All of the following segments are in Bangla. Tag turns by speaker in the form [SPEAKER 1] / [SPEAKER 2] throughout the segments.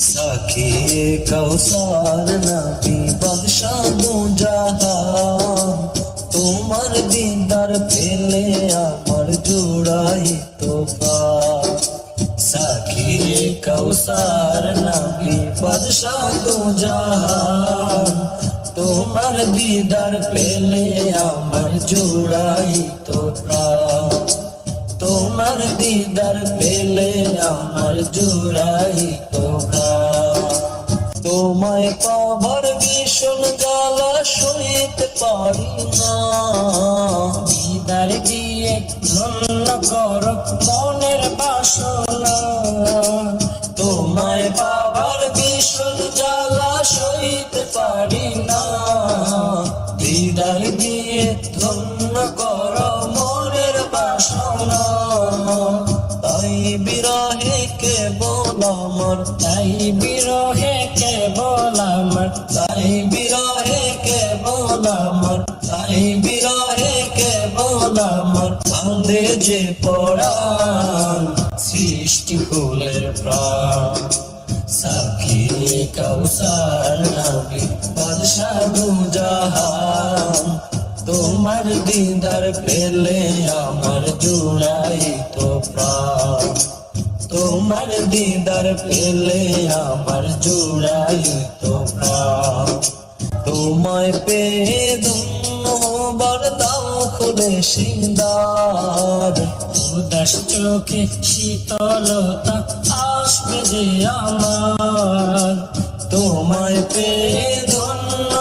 [SPEAKER 1] সাখী কৌসার নবী বাদশাহ দু জাহান? তোমার দিদার পেলে আমার জোড়াই তো সাখী কৌসার নবী বাদশাহ দু জাহান? তোমার দিদার পেলে আমার জোড়াই তো তোমার দিদার পেলে আমার জোড়াই তোমরা তোমায় পাবার ভীষণ জ্বালা সইতে পারি না।
[SPEAKER 2] দিদার দিয়ে ধন্য কর মনের বাসনা।
[SPEAKER 1] তোমায় পাবার ভীষণ জ্বালা সইতে পারি না। দিদার দিয়ে ধন্য কর বিরহে কেবল আমার,
[SPEAKER 2] তাই বিরহে কেবল আমার,
[SPEAKER 1] তাই বিরহে কেবল আমার, তাই বিরহে কেবল আমার কান্দে যে পড়ান সৃষ্টি ফুলের প্রাণ। সাক্ষী কৌসার নবী বাদশাহ জাহান তোমার দিদার পেলে আমার জুড়াই তো প্রাণ। তোমার দিদার পেলে আমার জোড়াই তো প্রাণ তোমায় পেয়ে ধন্য বরদাও খুলে সিন্দার।
[SPEAKER 2] উদাস চোখে শীতলতা আসবে যে আমার।
[SPEAKER 1] তোমায় পেয়ে ধন্য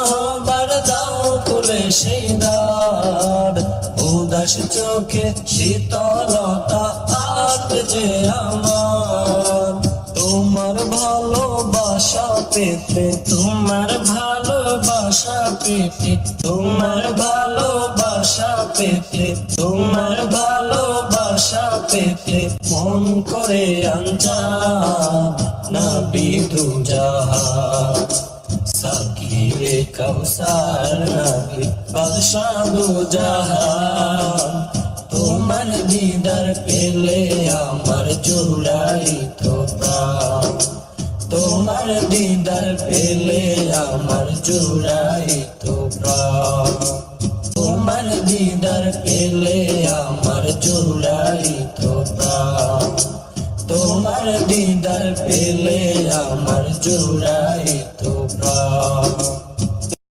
[SPEAKER 1] বরদাও খুলে সিন্দার। উদাস চোখে শীতলতা আমার। তোমার ভালোবাসা পেতে,
[SPEAKER 2] তোমার ভালোবাসা পেতে,
[SPEAKER 1] তোমার ভালোবাসা পেতে, তোমার ভালোবাসা পেতে, মন করে আঞ্জা না বিধু সাকিরে কৌসার নবী বাদশাহ দু জাহান তোমার দিদার পেলে দিদার পেলে আমার জোড়াই তোমার তোমার দিদার পেলে আমার জোড়াই তোমার তোমার দিদার পেলে আমার জোড়াই তোমার